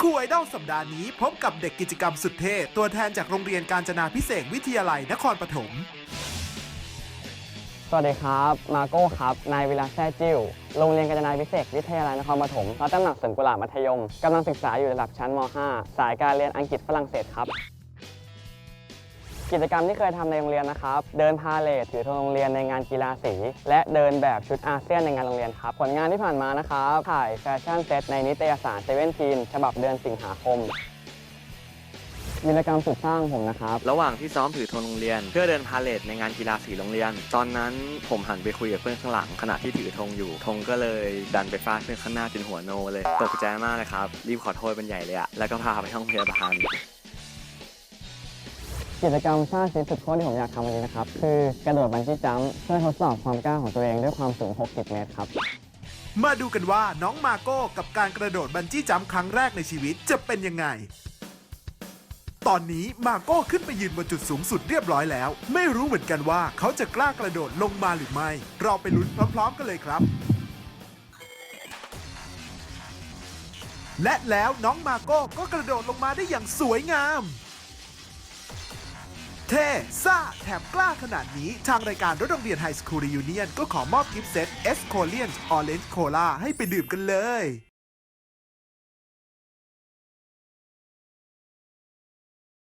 คูไอดอลสัปดาห์นี้พบกับเด็กกิจกรรมสุดเท่ตัวแทนจากโรงเรียนการจนาพิเศษวิทยาลัยนครปฐม สวัสดีครับ มาโก้ครับ นายวิลาแซ่จิ้ว โรงเรียนกาญจนาพิเศษวิทยาลัยนครปฐมรับตำแหน่งสวนกุหลาบมัธยม กำลังศึกษาอยู่ระดับชั้นม .5 สายการเรียนอังกฤษฝรั่งเศสครับ กิจกรรมที่เคยทำในโรงเรียนนะครับ เดินพาเลทถือธงโรงเรียนในงานกีฬาสี และเดินแบบชุดอาเซียนในงานโรงเรียนครับ ผลงานที่ผ่านมานะครับถ่ายแฟชั่นเซตในนิตยสารเซเว่นทีนฉบับเดือนสิงหาคมกิจกรรมสุดสร้างผมนะครับ ระหว่างที่ซ้อมถือธงโรงเรียน เพื่อเดินพาเลทในงานกีฬาสีโรงเรียน ตอนนั้นผมหันไปคุยกับเพื่อนข้างหลัง ขณะที่ถือธงอยู่ธงก็เลยดันไปฟาดเพื่อนข้างหน้าจนหัวโนเลยตกใจมากเลยครับรีบขอโทษเป็นใหญ่เลยอะแล้วก็พาไปห้องพยาบาล กิจกรรมสร้างชีวิตสุดขั้วที่ผมอยากทำวันนี้นะครับ คือกระโดดบันจี้จัมป์เพื่อทดสอบความกล้าของตัวเองด้วยความสูง 60 เมตรครับ มาดูกันว่าน้องมาโก้กับการกระโดดบันจี้จัมป์ครั้งแรกในชีวิตจะเป็นยังไง ตอนนี้มาโก้ขึ้นไปยืนบนจุดสูงสุดเรียบร้อยแล้ว ไม่รู้เหมือนกันว่าเขาจะกล้ากระโดดลงมาหรือไม่ เราไปลุ้นพร้อม ๆ กันเลยครับ และแล้วน้องมาโก้ก็กระโดดลงมาได้อย่างสวยงาม เท่ซ่า แถมกล้าขนาดนี้ ทางรายการรถโรงเรียนไฮสคูล r ิ u เนียนก็ขอมอบกิฟต์เซตเอสโคเลียนออเรนจ์โคลาให้ไปดื่มกันเลย